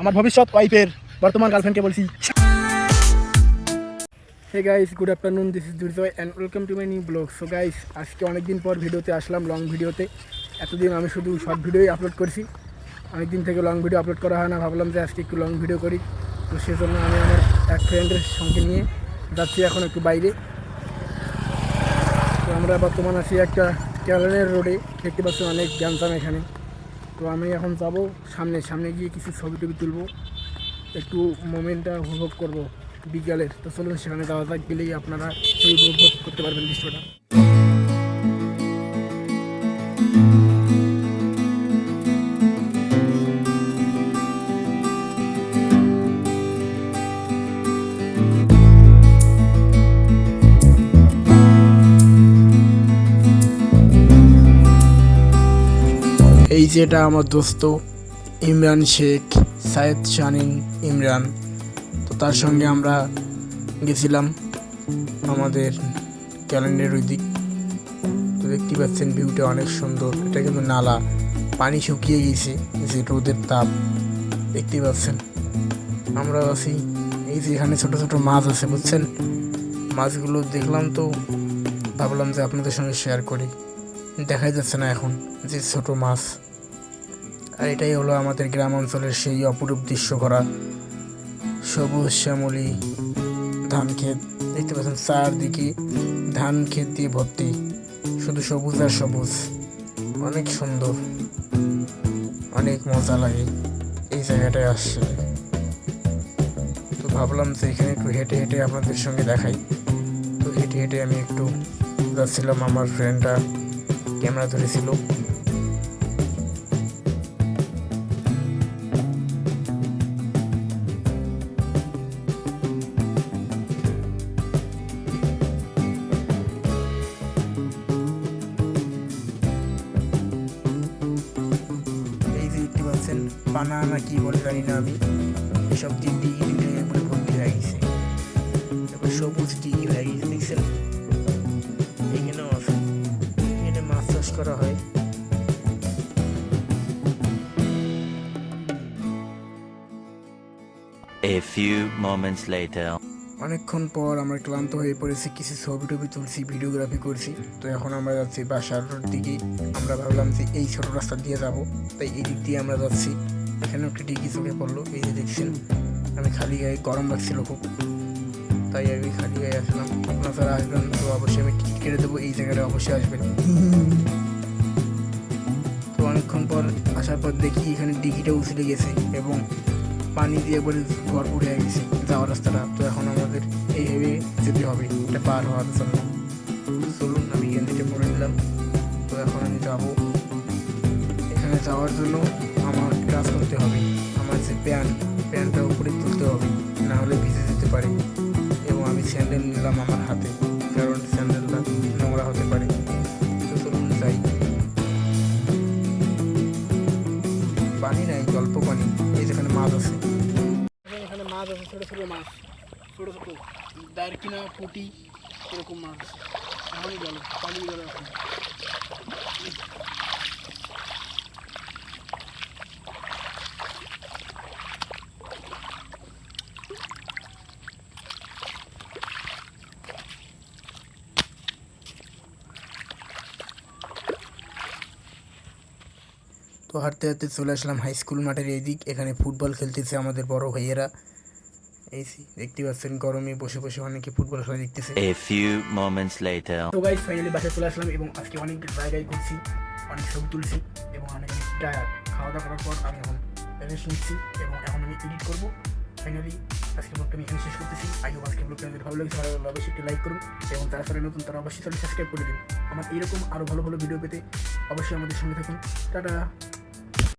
আমার ভবিষ্যৎ ওয়াইফের বর্তমান গার্লফ্রেন্ডকে বলছি। Hey guys good afternoon this is Durjoy and welcome to my new blog so guys আজকে অনেক দিন পর ভিডিওতে আসলাম লং ভিডিওতে। এতদিন আমি শুধু শর্ট ভিডিওই আপলোড করছি। অনেক দিন থেকে লং ভিডিও আপলোড করা হয় না ভাবলাম যে আজকে একটু লং ভিডিও করি। তো সেজন্য আমি আমার এক ফ্রেন্ডের সঙ্গে নিয়ে যাচ্ছি এখন একটু বাইরে। তো আমরা বর্তমান আছি একটা ক্যালেনের রোডে দেখতে পাচ্ছি অনেক গ্যাঞ্জাম এখানে। তো আমি এখন যাব সামনে সামনে গিয়ে কিছু ছবি টবি তুলবো। একটু মোমেন্টটা উপভোগ করব বিকালের। তো চলুন, সেখানে যাওয়া যাক, গেলেই আপনারা সেই উপভোগ করতে পারবেন দৃশ্যটা। এই যে এটা আমার দোস্ত, ইমরান শেখ, সায়েদ শানিন ইমরান। তো তার সঙ্গে আমরা গেছিলাম আমাদের ক্যালেন্ডার ওই দিক তো দেখতে পাচ্ছেন ভিউটা অনেক সুন্দর। এটা কিন্তু নালা, পানি শুকিয়ে গেছে, যে রোদের তাপ। দেখতে পাচ্ছেন আমরা আছি। এই যে এখানে ছোট ছোট মাছ আছে, বুঝছেন? মাছগুলো দেখলাম তো, ভাবলাম যে আপনাদের সঙ্গে শেয়ার করি। দেখাই যাচ্ছে না এখন যে ছোট মাছ। আর এটাই হলো আমাদের গ্রাম অঞ্চলের সেই অপরূপ দৃশ্য করা। সবুজ শ্যামলি ধান ক্ষেত। দেখতে পাচ্ছেন চারদিকে ধান ক্ষেত দিয়ে ভর্তি। শুধু সবুজ আর সবুজ। অনেক সুন্দর। অনেক মজা লাগে। এই জায়গাটায় আসছে তো ভাবলাম যে এখানে একটু হেঁটে হেঁটে আপনাদের সঙ্গে দেখাই। তো হেঁটে হেঁটে আমি একটু যাচ্ছিলাম আমার ফ্রেন্ডটা ক্যামেরা ধরেছিল। পানা না কি বলে জানি না আমি। এসব দিক একবারে ভর্তি হয়ে সবুজ দিকে হয়ে গেছে দেখছেন? A few moments later. অনেকক্ষণ পর আমরা ক্লান্ত হয়ে পড়েছি, কিছু ছবি টবি তুলছি, ভিডিওগ্রাফি করছি। তো এখন আমরা যাচ্ছি বাসার দিকে। আমরা ভাবলাম যে এই ছোট রাস্তা দিয়ে যাব, তাই এই দিক দিয়ে আমরা যাচ্ছি। এখানে একটি ডিগি চোখে পড়ল, এই যে দেখছেন, আমি খালি গায়ে গরম লাগছিল খুব। তাই আমি খালি গায়ে আসলাম। আপনারা আসবেন, তো অবশ্যই আমি টিকিট কেটে দেবো, এই জায়গাটা অবশ্যই আসবেন। তো অনেকক্ষণ পর আসার পর দেখি এখানে ডিগিটা উছলে গেছে, এবং পানি দিয়ে একবারে ভরপুর হয়ে গেছে। যাওয়ার রাস্তাটা তো এখন আমাদের এই ভেবে যেতে হবে, এটা পার হওয়ার জন্য। চলুন, আমি গেঞ্জিটা পরে নিলাম। তো এখন আমি যাব। এখানে যাওয়ার জন্য আমার কাজ করতে হবে। আমার যে প্যান্ট প্যান্টটা উপরে তুলতে হবে, না হলে ভিজে যেতে পারে। এবং আমি স্যান্ডেল নিলাম আমার হাতে, কারণ স্যান্ডেলটা নোংরা হতে পারে। তো চলুন যাই। পানি নাই। পানি এই যেখানে মাছ আছে। এখানে মাছ আছে, ছোটো ছোটো মাছ, ছোটো ছোটো। দারকিনা পুটি, এরকম মাছ আছে। এখনই গেল পালিয়ে গেল এখন তো হাঁটতে হাঁটতে চলে আসলাম হাই স্কুল মাঠের এই দিক এখানে ফুটবল খেলতেছে আমাদের বড় ভাইয়েরা। এই যে দেখতে পাচ্ছেন গরমে বসে বসে অনেকে ফুটবল খেলা দেখতেছে। A few moments later. তো গাইজ ফাইনালি বাসায় চলে আসলাম এবং আজকে অনেক জায়গায় ঘুরছি অনেক ছবি তুলছি এবং অনেক টায়ার খাওয়া দাওয়া করার পর আমি এখন রেস্ট নিচ্ছি এবং এখন আমি এডিট করব। ফাইনালি আজকে ব্লগটা আমি এখানে শেষ করতেছি। আই হোপ আজকে ব্লগটা যদি ভালো লাগে ভালো লাগলে অবশ্যই একটি লাইক করুন এবং তারা সাথে নতুন তারা অবশ্যই সাবস্ক্রাইব করে দিন। আমার এরকম আরও ভালো ভালো ভিডিও পেতে অবশ্যই আমাদের সঙ্গে থাকুন। টাটা!